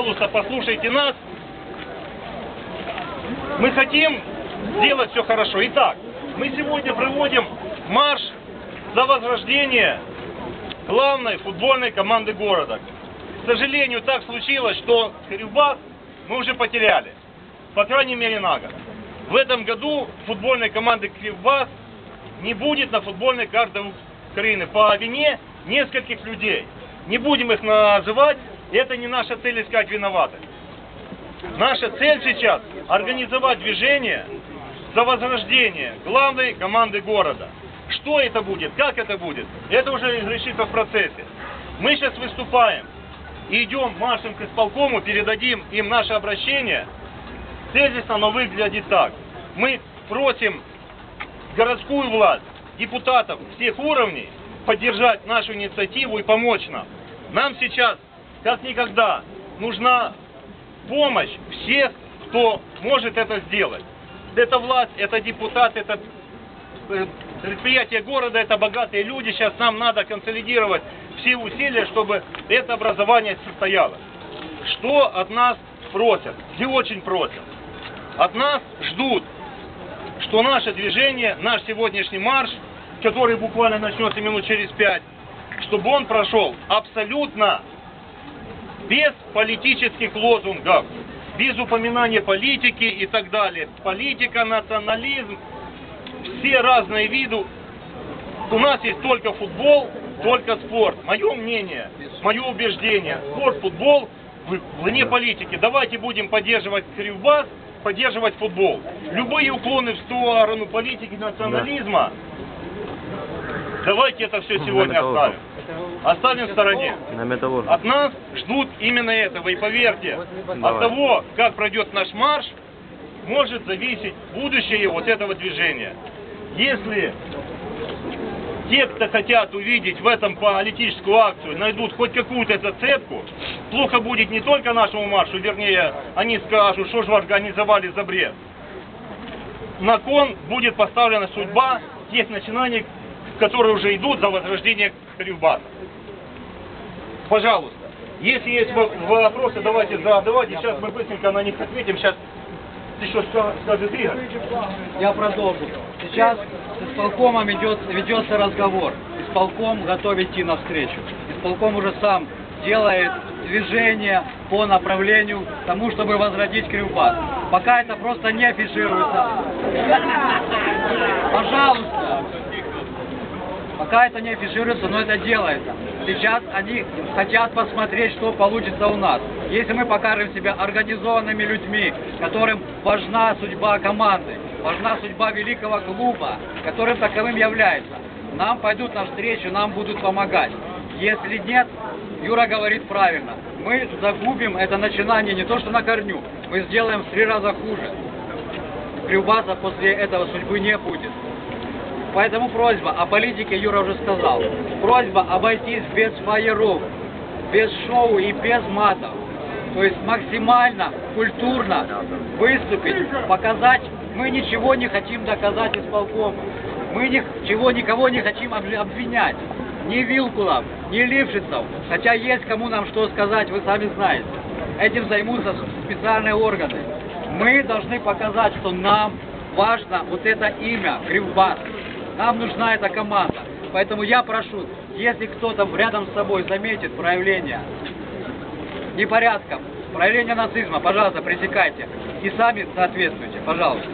пожалуйста, послушайте нас. Мы хотим сделать все хорошо. Итак, мы сегодня проводим марш за возрождение главной футбольной команды города. К сожалению, так случилось, что Кривбас мы уже потеряли. По крайней мере, на год. В этом году футбольной команды Кривбас не будет на футбольной карте Украины по вине нескольких людей. Не будем их называть, это не наша цель искать виноватых. Наша цель сейчас организовать движение за возрождение главной команды города. Что это будет, как это будет, это уже решится в процессе. Мы сейчас выступаем идем маршем к исполкому, передадим им наше обращение. Тезисно оно выглядит так. Мы просим городскую власть, депутатов всех уровней поддержать нашу инициативу и помочь нам. Нам сейчас, как никогда, нужна помощь всех, кто может это сделать. Это власть, это депутат, это э, предприятие города, это богатые люди. Сейчас нам надо консолидировать все усилия, чтобы это образование состоялось. Что от нас просят? И очень просят. От нас ждут, что наше движение, наш сегодняшний марш, который буквально начнется минут через пять, чтобы он прошел абсолютно без политических лозунгов, без упоминания политики и так далее. Политика, национализм, все разные виды. У нас есть только футбол, только спорт. Мое мнение, мое убеждение, спорт, футбол вне политики. Давайте будем поддерживать Кривбас, поддерживать футбол. Любые уклоны в сторону политики, национализма, давайте это все сегодня оставим. Оставим в стороне. От нас ждут именно этого. И поверьте, от того, как пройдет наш марш, может зависеть будущее вот этого движения. Если те, кто хотят увидеть в этом политическую акцию, найдут хоть какую-то зацепку, плохо будет не только нашему маршу, вернее, они скажут, что же вы организовали за бред. На кон будет поставлена судьба тех начинаний, которые уже идут за возрождение Кривбаса. Пожалуйста, если есть во- вопросы, давайте задавайте. Сейчас мы быстренько на них ответим. Сейчас еще ска- скажет Игорь. Я продолжу. Сейчас с исполкомом идет, ведется разговор. Исполком готов идти навстречу. Исполком уже сам делает движение по направлению к тому, чтобы возродить Кривбас. Пока это просто не афишируется. Пожалуйста. Пока это не афишируется, но это делается. Сейчас они хотят посмотреть, что получится у нас. Если мы покажем себя организованными людьми, которым важна судьба команды, важна судьба великого клуба, которым таковым является, нам пойдут навстречу, нам будут помогать. Если нет, Юра говорит правильно, мы загубим это начинание не то что на корню, мы сделаем в три раза хуже. Кривбаса после этого судьбы не будет. Поэтому просьба о политике, Юра уже сказал. Просьба обойтись без фаеров, без шоу и без матов. То есть максимально культурно выступить, показать. Мы ничего не хотим доказать исполкому. Мы ничего никого не хотим об- обвинять. Ни Вилкулов, ни Лившицев. Хотя есть кому нам что сказать, вы сами знаете. Этим займутся специальные органы. Мы должны показать, что нам важно вот это имя, Кривбас. Нам нужна эта команда. Поэтому я прошу, если кто-то рядом с собой заметит проявление непорядков, проявление нацизма, пожалуйста, пресекайте. И сами соответствуйте, пожалуйста.